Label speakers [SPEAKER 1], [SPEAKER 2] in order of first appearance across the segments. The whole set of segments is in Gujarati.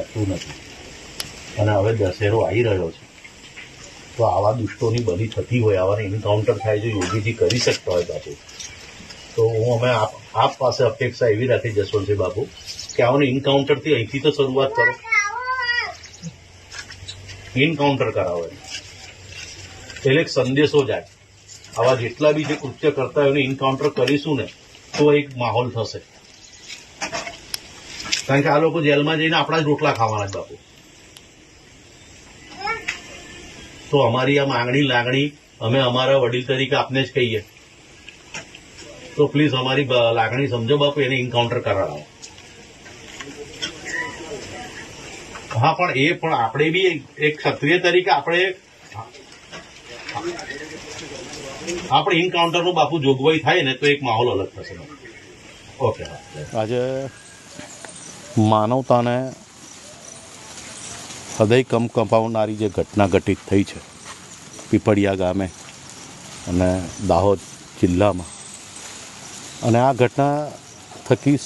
[SPEAKER 1] લાગતું નથી. અને હવે દશેરો આવી રહ્યો છે. તો આવા દુષ્ટોની બલી થતી હોય આવા એન્કાઉન્ટર થાય જો યોગીજી કરી શકતા હોય બાપુ. તો હું અમે આપ પાસે અપેક્ષા એવી રાખી જશવંતસિંહ બાપુ કે આઓને એન્કાઉન્ટરથી અહીંથી તો શરૂઆત કરો. એન્કાઉન્ટર કરાવો. એટલે સંદેશો જાય. આવા જેટલા બી જે કૃત્ય કરતા હોય એને એન્કાઉન્ટર કરીશું ને, તો એક માહોલ થશે. કારણ કે આ લોકો જેલમાં જઈને આપણા જ રોટલા ખાવાના જ બાપુ. તો અમારી આ માંગણી, લાગણી અમે અમારા વડીલ તરીકે આપને જ કહીએ. તો પ્લીઝ અમારી લાગણી સમજો બાપુ, એને એન્કાઉન્ટર કરાવો. હા, પણ એ પણ આપણે બી એક- ક્ષત્રિય તરીકે આપણે આપણે એન્કાઉન્ટરનું બાપુ જોગવાઈ થાય ને તો એક માહોલ અલગ થશે. ઓકે
[SPEAKER 2] આજે માનવતાને હૃદય કમ કંપાવનારી જે ઘટના ઘટિત થઈ છે, પીપળિયા ગામે અને દાહોદ જિલ્લામાં. અને આ ઘટના થકી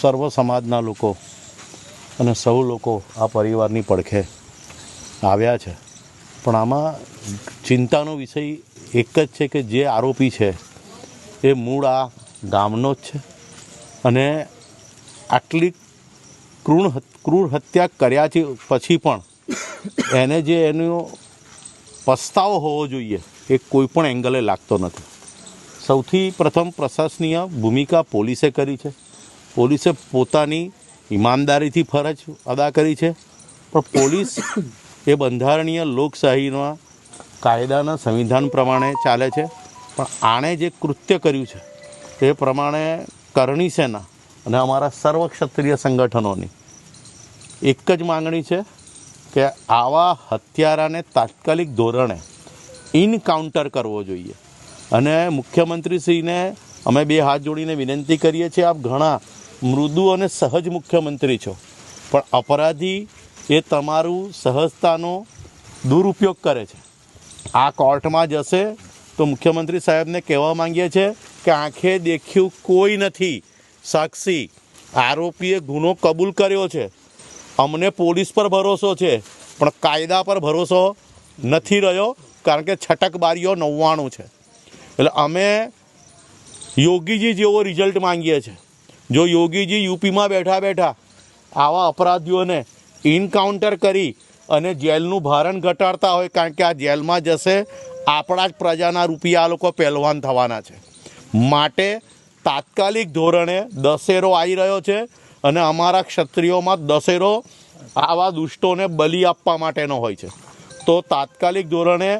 [SPEAKER 2] સર્વ સમાજના લોકો અને સૌ લોકો આ પરિવારની પડખે આવ્યા છે. પણ આમાં ચિંતાનો વિષય એક જ છે કે જે આરોપી છે, એ મૂળ આ ગામનો જ છે. અને આટલી ક્રૂણ ક્રૂર હત્યા કર્યા છે પછી પણ એને જે એનો પસ્તાવો હોવો જોઈએ એ કોઈ પણ એંગલે લાગતો નથી. સૌથી પ્રથમ પ્રશાસનીય ભૂમિકા પોલીસે કરી છે. પોલીસે પોતાની ઈમાનદારીથી ફરજ અદા કરી છે. પણ પોલીસ એ બંધારણીય લોકશાહીના કાયદાના સંવિધાન પ્રમાણે ચાલે છે. પણ આણે જે કૃત્ય કર્યું છે તે પ્રમાણે કરણી સેના અને અમારા સર્વ ક્ષત્રિય સંગઠનોની એક જ માંગણી છે કે આવા હત્યારાને તાત્કાલિક ધોરણે ઇનકાઉન્ટર કરવો જોઈએ. અને મુખ્યમંત્રીશ્રીને અમે બે હાથ જોડીને વિનંતી કરીએ છીએ, આપ ઘણા મૃદુ અને સહજ મુખ્યમંત્રી છો. પણ અપરાધી એ તમારું સહજતાનો દુરુપયોગ કરે છે. આ કોર્ટમાં જશે તો મુખ્યમંત્રી સાહેબને કહેવા માંગીએ છીએ કે આંખે દેખ્યું કોઈ નથી. સાક્ષી આરોપીએ ગુનો કબૂલ કર્યો છે. અમને પોલીસ પર ભરોસો છે, પણ કાયદા પર ભરોસો નથી રહ્યો, કારણ કે છટકબારીઓ નવ્વાણું છે. એટલે અમે યોગીજી જેવો રિઝલ્ટ માંગીએ છીએ. જો યોગીજી યુપીમાં બેઠા બેઠા આવા અપરાધીઓને ઇનકાઉન્ટર કરી અને જેલનું ભારણ ઘટાડતા હોય, કારણ કે આ જેલમાં જશે, આપણા જ પ્રજાના રૂપિયા આ લોકો પહેલવાન થવાના છે. માટે તાત્કાલિક ધોરણે દશેરો આવી રહ્યો છે. અને અમારા ક્ષત્રિયોમાં દશેરો આવા દુષ્ટોને બલી આપવા માટેનો હોય છે. તો તાત્કાલિક ધોરણે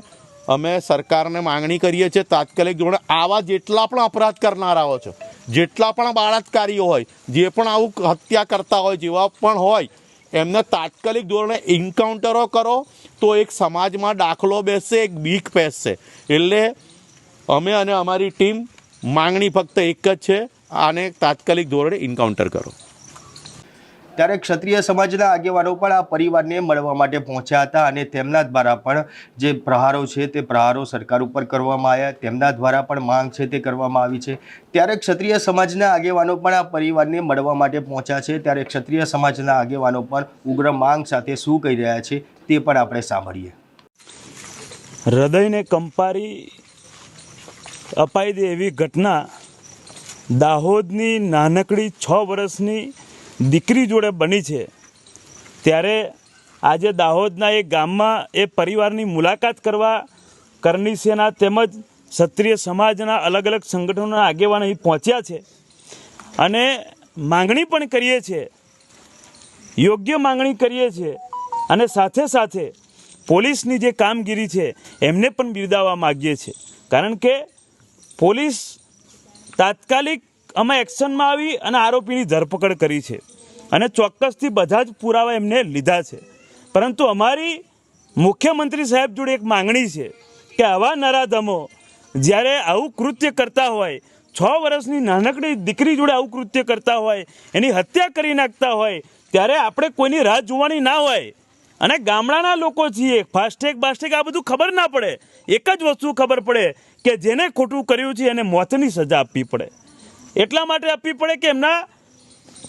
[SPEAKER 2] અમે સરકારને માંગણી કરીએ છીએ, તાત્કાલિક ધોરણે આવા જેટલા પણ અપરાધ કરનારાઓ છે, જેટલા પણ બાળાત્કારીઓ હોય, જે પણ આવું હત્યા કરતા હોય, જેવા પણ હોય, એમને તાત્કાલિક ધોરણે એન્કાઉન્ટરો કરો, તો એક સમાજમાં દાખલો બેસશે, એક બીક બેસશે એટલે અમે અને અમારી ટીમ માંગણી ફક્ત એક જ છે, આને તાત્કાલિક ધોરણે એન્કાઉન્ટર કરો.
[SPEAKER 3] ત્યારે ક્ષત્રિય સમાજના આગેવાનો પણ આ પરિવારને મળવા માટે પહોંચ્યા હતા અને તેમના દ્વારા પણ જે પ્રહારો છે તે પ્રહારો સરકાર ઉપર કરવામાં આવ્યા. તેમના દ્વારા પણ માંગ છે તે કરવામાં આવી છે. ત્યારે ક્ષત્રિય સમાજના આગેવાનો પણ આ પરિવારને મળવા માટે પહોંચ્યા છે. ત્યારે ક્ષત્રિય સમાજના આગેવાનો પણ ઉગ્ર માંગ સાથે શું કહી રહ્યા છે તે પણ આપણે સાંભળીએ.
[SPEAKER 4] હૃદયને કંપારી અપાઈ દે એવી ઘટના દાહોદની નાનકડી છ વર્ષની દીકરી જોડે બની છે. ત્યારે આજે દાહોદના એ ગામમાં એ પરિવારની મુલાકાત કરવા કરણી તેમજ ક્ષત્રિય સમાજના અલગ અલગ સંગઠનોના આગેવાન અહીં પહોંચ્યા છે. અને માંગણી પણ કરીએ છીએ. યોગ્ય માંગણી કરીએ છીએ. અને સાથે સાથે પોલીસની જે કામગીરી છે, એમને પણ બિરદાવવા માગીએ છીએ. કારણ કે પોલીસ તાત્કાલિક અમે એક્શનમાં આવી અને આરોપીની ધરપકડ કરી છે. અને ચોક્કસથી બધા જ પુરાવા એમને લીધા છે. પરંતુ અમારી મુખ્યમંત્રી સાહેબ જોડે એક માંગણી છે કે આવા નરાધમો જ્યારે આવું કૃત્ય કરતા હોય, છ વર્ષની નાનકડી દીકરી જોડે આવું કૃત્ય કરતા હોય, એની હત્યા કરી નાખતા હોય, ત્યારે આપણે કોઈની રાહ જોવાની ના હોય. અને ગામડાના લોકો છીએ, ફાસ્ટેગ બાસ્ટેગ આ બધું ખબર ના પડે. એક જ વસ્તુ ખબર પડે કે જેને ખોટું કર્યું છે એને મોતની સજા આપવી પડે. એટલા માટે આપવી પડે કે એમના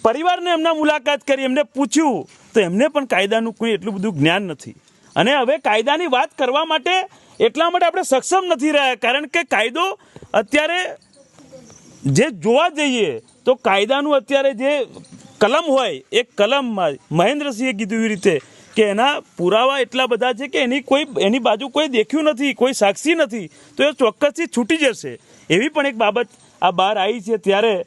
[SPEAKER 4] પરિવારને એમના મુલાકાત કરી, એમને પૂછ્યું, તો એમને પણ કાયદાનું કોઈ એટલું બધું જ્ઞાન નથી. અને હવે કાયદાની વાત કરવા માટે એટલા માટે આપણે સક્ષમ નથી રહ્યા, કારણ કે કાયદો અત્યારે જે જોવા જઈએ, તો કાયદાનું અત્યારે જે કલમ હોય એ કલમમાં મહેન્દ્રસિંહે કીધું એવી રીતે કે એના પુરાવા એટલા બધા છે કે એની કોઈ, એની બાજુ કોઈ દેખ્યું નથી, કોઈ સાક્ષી નથી, તો એ ચોક્કસથી છૂટી જશે. એવી પણ એક બાબત આ બહાર આવી છે ત્યારે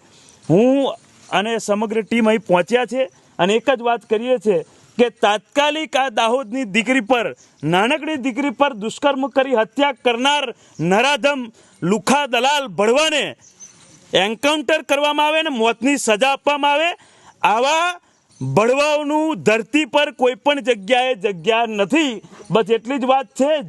[SPEAKER 4] હું અને સમગ્ર ટીમ અહીં પહોંચ્યા છે અને એક જ વાત કરીએ છીએ કે તાત્કાલિક આ દાહોદની દીકરી પર, નાનકડી દીકરી પર દુષ્કર્મ કરી હત્યા કરનાર નરાધમ લુખા દલાલ ભળવાને એન્કાઉન્ટર કરવામાં આવે અને મોતની સજા આપવામાં આવે. આવા ભળવાઓનું ધરતી પર કોઈ પણ જગ્યાએ જગ્યા નથી. બસ એટલી જ વાત છે.